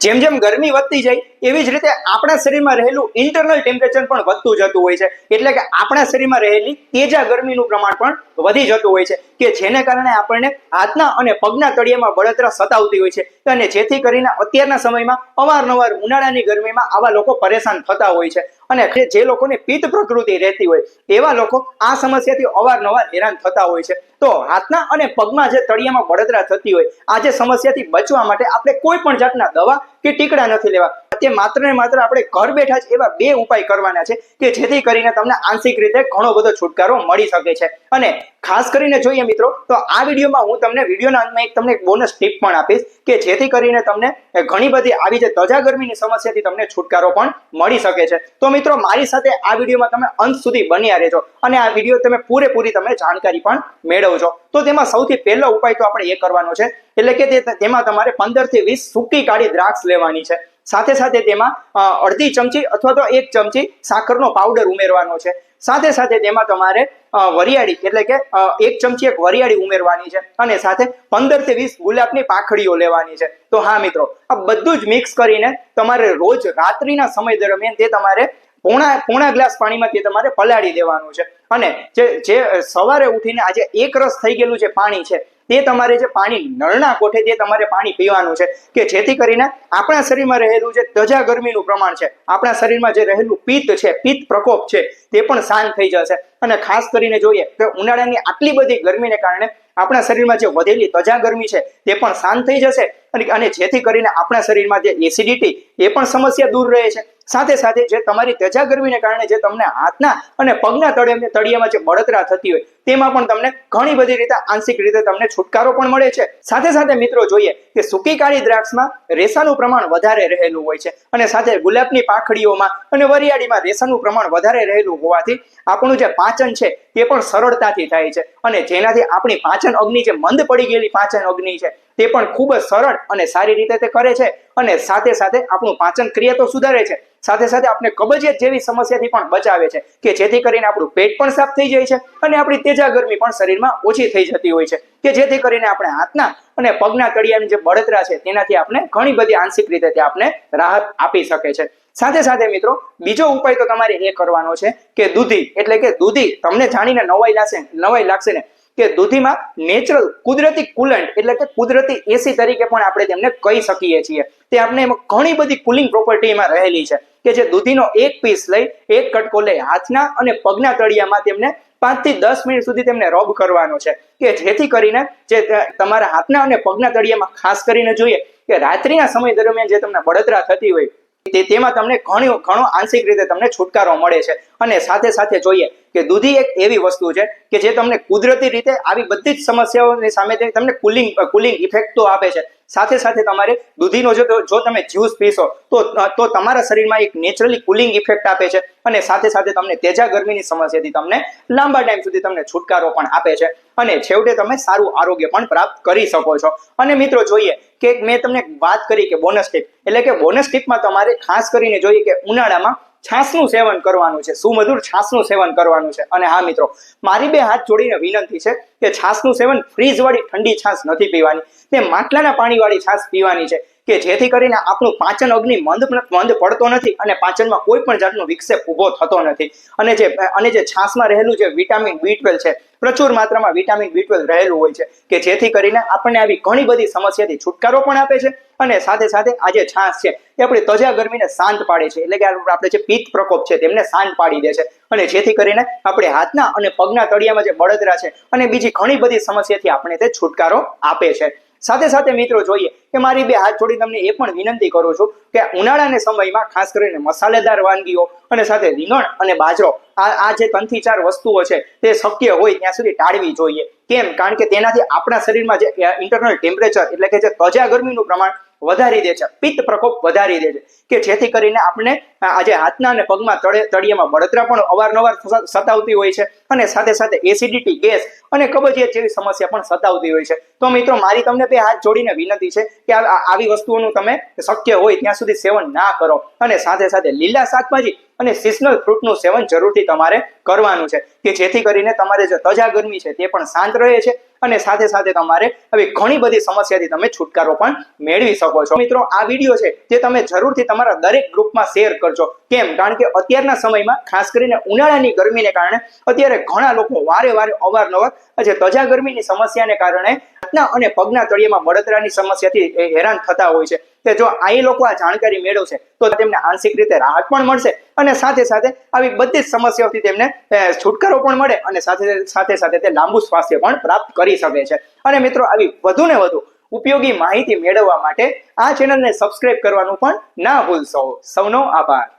જેમ જેમ ગરમી વધતી જાય, એવી જ રીતે આપણા શરીરમાં રહેલું ઇન્ટરનલ ટેમ્પરેચર પણ વધતું જતું હોય છે. એટલે કે આપણા શરીરમાં રહેલી તેજા ગરમીનું પ્રમાણ પણ વધી જતું હોય છે. કે જેને કારણે આપણને હાથના અને પગના તળિયામાં બળતરા સતાવતી હોય છે. અને જેથી કરીને અત્યારના સમયમાં અવારનવાર ઉનાળાની ગરમીમાં આવા લોકો પરેશાન થતા હોય છે. અને જે- લોકોને પિત્ત પ્રકૃતિ રહેતી હોય, એવા લોકો આ સમસ્યાથી અવારનવાર હેરાન થતા હોય છે. તો હાથના અને પગમાં જે તળિયામાં બળતરા થતી હોય, આ જે સમસ્યાથી બચવા માટે આપણે કોઈ પણ જાતના દવા કે ટીકડા નથી લેવા. તે માત્ર ને માત્ર આપણે ઘર બેઠા જ એવા બે ઉપાય કરવાના છે કે જેથી કરીને તમને આંશિક રીતે ઘણો બધો છુટકારો મળી શકે છે. અને ખાસ કરીને જોઈએ મિત્રો, તો આ વિડીયોમાં હું તમને વિડીયોના અંતમાં એક તમને એક બોનસ ટીપ પણ આપીશ કે જેથી કરીને તમને ઘણી બધી આવી જે તજા ગરમીની સમસ્યાથી તમને છુટકારો પણ મળી શકે છે. તો મિત્રો, મારી સાથે આ વિડીયોમાં તમે અંત સુધી બન્યા રહેજો અને આ વીડિયો તમે પૂરેપૂરી તમે જાણકારી પણ મેળવજો. તો તેમાં સૌથી પહેલો ઉપાય તો આપણે એ કરવાનો છે, એટલે કે તેમાં તમારે પંદરથી વીસ સૂકી કાળી દ્રાક્ષ લેવાની છે. સાથે સાથે તેમાં અડધી ચમચી અથવા તો એક ચમચી સાકરનો પાવડર ઉમેરવાનો છે. સાથે સાથે તેમાં તમારે વરિયાળી એટલે કે એક ચમચી એક વરિયાળી ઉમેરવાની છે અને સાથે પંદરથી વીસ ગુલાબની પાખડીઓ લેવાની છે. તો હા મિત્રો, આ બધું જ મિક્સ કરીને તમારે રોજ રાત્રિના સમય દરમિયાન તે તમારે પોણા પોણા ગ્લાસ પાણીમાં તે તમારે પલાળી દેવાનું છે. અને જે જે સવારે ઉઠીને આજે એક રસ થઈ ગયેલું જે પાણી છે તે તમારે જે પાણી, નળના કોઠે તે તમારે પાણી પીવાનું છે, કે જેથી કરીને આપણા શરીરમાં રહેલું જે તજા ગરમીનું પ્રમાણ છે, આપણા શરીરમાં જે રહેલું પિત્ત છે, પિત્ત પ્રકોપ છે, તે પણ શાંત થઈ જશે. અને ખાસ કરીને જોઈએ કે ઉનાળાની આટલી બધી ગરમીને કારણે આપણા શરીરમાં જે વધેલી તજા ગરમી છે તે પણ શાંત થઈ જશે અને જેથી કરીને આપણા શરીરમાં જે એસિડિટી એ પણ સમસ્યા દૂર રહે છે. સાથે સાથે જે તમારી ત્વચા ગરમીને કારણે જે તમને હાથના અને પગના તળિયા તળિયામાં જે બળતરા થતી હોય તેમાં પણ તમને ઘણી બધી રીતે આંશિક રીતે તમને છુટકારો પણ મળે છે. સાથે સાથે મિત્રો જોઈએ કે સૂકી કાળી દ્રાક્ષમાં રેસાનું પ્રમાણ વધારે રહેલું હોય છે અને સાથે ગુલાબની પાંખડીઓમાં અને વરિયાળીમાં રેસાનું પ્રમાણ વધારે રહેલું હોવાથી આપણું જે પાચન છે તે પણ સરળતાથી થાય છે અને જેનાથી આપણી પાચન અગ્નિ જે મંદ પડી ગયેલી પાચન અગ્નિ છે, તે પણ ખૂબ જ સરળ અને સારી રીતે તે કરે છે. અને સાથે સાથે આપણું પાચન ક્રિયા તો સુધારે છે. સાથે સાથે આપણે કબજિયાત જેવી સમસ્યાથી પણ બચાવે છે કે જેથી કરીને આપણું પેટ પણ સાફ થઈ જાય છે અને આપણી તેજા ગરમી પણ શરીરમાં ઓછી થઈ જતી હોય છે. કે જેથી કરીને આપણે હાથના અને પગના તળિયાની જે બળતરા છે તેનાથી આપણે ઘણી બધી આંશિક રીતે તે આપણે રાહત આપી શકે છે. સાથે સાથે મિત્રો, બીજો ઉપાય તો તમારે એ કરવાનો છે કે દૂધી, એટલે કે દૂધી તમને જાણીને નવાઈ લાગશે નવાઈ લાગશે ને કે દૂધીમાં નેચરલ કુદરતી કુલન્ટ એટલે કે કુદરતી એસી તરીકે પણ આપણે તેમને કહી શકીએ છીએ. તે આપણે એમાં ઘણી બધી કુલિંગ પ્રોપર્ટીમાં રહેલી છે. કે જે દૂધીનો એક પીસ લઈ, એક કટકો લઈ, હાથના અને પગના તળિયામાં તેમને પાંચથી દસ મિનિટ સુધી તેમને રબ કરવાનો છે. કે જેથી કરીને જે તમારા હાથના અને પગના તળિયામાં ખાસ કરીને જોઈએ કે રાત્રિના સમય દરમિયાન જે તમને બળતરા થતી હોય તે તેમાં તમને ઘણો ઘણો આંશિક રીતે તમને છુટકારો મળે છે. અને સાથે સાથે જોઈએ કે દૂધી એક એવી વસ્તુ છે કે જે તમને કુદરતી રીતે આવી બધી જ સમસ્યાઓની સામે તમને કુલિંગ કુલિંગ ઇફેક્ટ તો આપે છે. સાથે સાથે તમારે દૂધીનો જો જો તમે જ્યુસ પીશો, તો તો તમારા શરીરમાં એક નેચરલી કુલિંગ ઇફેક્ટ આપે છે. અને સાથે સાથે તમને તેજા ગરમીની સમસ્યાથી તમને લાંબા ટાઈમ સુધી તમને છુટકારો પણ આપે છે. અને છેવટે તમે સારું આરોગ્ય પણ પ્રાપ્ત કરી શકો છો. અને મિત્રો, જોઈએ કે મેં તમને વાત કરી કે બોનસ ટીપ એટલે કે બોનસ ટીપમાં તમારે ખાસ કરીને જોઈએ કે ઉનાળામાં છાસનું સેવન કરવાનું છે. સુમધુર છાસનું સેવન કરવાનું છે. અને હા, મિત્રો, મારી બે હાથ જોડીને વિનંતી છે કે છાસનું સેવન ફ્રીજ વાળી ઠંડી છાસ નથી પીવાની. તે માટલાના પાણીવાળી છાસ પીવાની છે. કે જેથી કરીને આપણું પાચન અગ્નિ મંદ મંદ પડતો નથી અને પાચનમાં કોઈ પણ જાતનો વિક્ષેપ ઊભો થતો નથી. અને જે અને જે છાસમાં રહેલું જે વિટામિન બી છે, પ્રચુર માત્રામાં વિટામિન બી રહેલું હોય છે, કે જેથી કરીને આપણને આવી ઘણી બધી સમસ્યાથી છુટકારો પણ આપે છે અને સાથે સાથે આ જે છાસ છે, એ આપણી તજા ગરમીને શાંત પાડે છે. એટલે કે આપણે જે પિત્ત પ્રકોપ છે, તેમને શાંત પાડી દે છે. અને જેથી કરીને આપણે હાથના અને પગના તળિયામાં જે બળતરા છે અને બીજી ઘણી બધી સમસ્યાથી આપણે તે છુટકારો આપે છે. સાથે સાથે મિત્રો જોઈએ કે મારી બે હાથ જોડી તમને એ પણ વિનંતી કરું છું કે ઉનાળાના સમયમાં ખાસ કરીને મસાલેદાર વાનગીઓ અને સાથે રીંગણ અને બાજરો, આ આ જે ત્રણથી ચાર વસ્તુઓ છે તે શક્ય હોય ત્યાં સુધી ટાળવી જોઈએ. કેમ? કારણ કે તેનાથી આપણા શરીરમાં જે ઇન્ટરનલ ટેમ્પરેચર એટલે કે જે તજા ગરમીનું પ્રમાણ વધારી દે છે, પિત્ત પ્રકોપ વધારી દે છે, કે જેથી કરીને આપણે આજે હાથના અને પગમાં તળે તળિયામાં બળતરા પણ અવારનવાર સતાવતી હોય છે અને સાથે સાથે એસિડિટી ગેસ અને કબજિયાત જેવી સમસ્યા પણ સતાવતી હોય છે. તો મિત્રો, મારી તમને બે હાથ જોડીને વિનંતી છે કે આવી વસ્તુઓનું તમે શક્ય હોય ત્યાં સુધી સેવન ના કરો. અને સાથે સાથે લીલા શાકભાજી અને સિઝનલ ફ્રૂટનું સેવન જરૂરથી તમારે કરવાનું છે. કે જેથી કરીને તમારે જે તજા ગરમી છે તે પણ શાંત રહે છે અને સાથે સાથે તમારે આવી ઘણી બધી સમસ્યાથી તમે છુટકારો પણ મેળવી શકો છો. મિત્રો, આ વીડિયો છે તે તમે જરૂરથી તમારા દરેક ગ્રુપમાં શેર કરજો. કેમ? કારણ કે અત્યારના સમયમાં ખાસ કરીને ઉનાળાની ગરમીને કારણે અત્યારે ઘણા લોકો વારે વારે અવારનવાર જે તજા ગરમીની સમસ્યાને કારણે હાથના અને પગના તળિયામાં બળતરાની સમસ્યાથી હેરાન થતા હોય છે. કે જો આ લોકો આ જાણકારી મેળવશે, તો તેમને આંશિક રીતે રાહત પણ મળશે અને સાથે સાથે આવી બધી જ સમસ્યાઓથી તેમને છુટકારો પણ મળે અને સાથે સાથે સાથે તે લાંબુ સ્વાસ્થ્ય પણ પ્રાપ્ત કરી શકે છે. અને મિત્રો, આવી વધુ ને વધુ ઉપયોગી માહિતી મેળવવા માટે આ ચેનલને સબસ્ક્રાઇબ કરવાનું પણ ના ભૂલશો. સૌનો આભાર.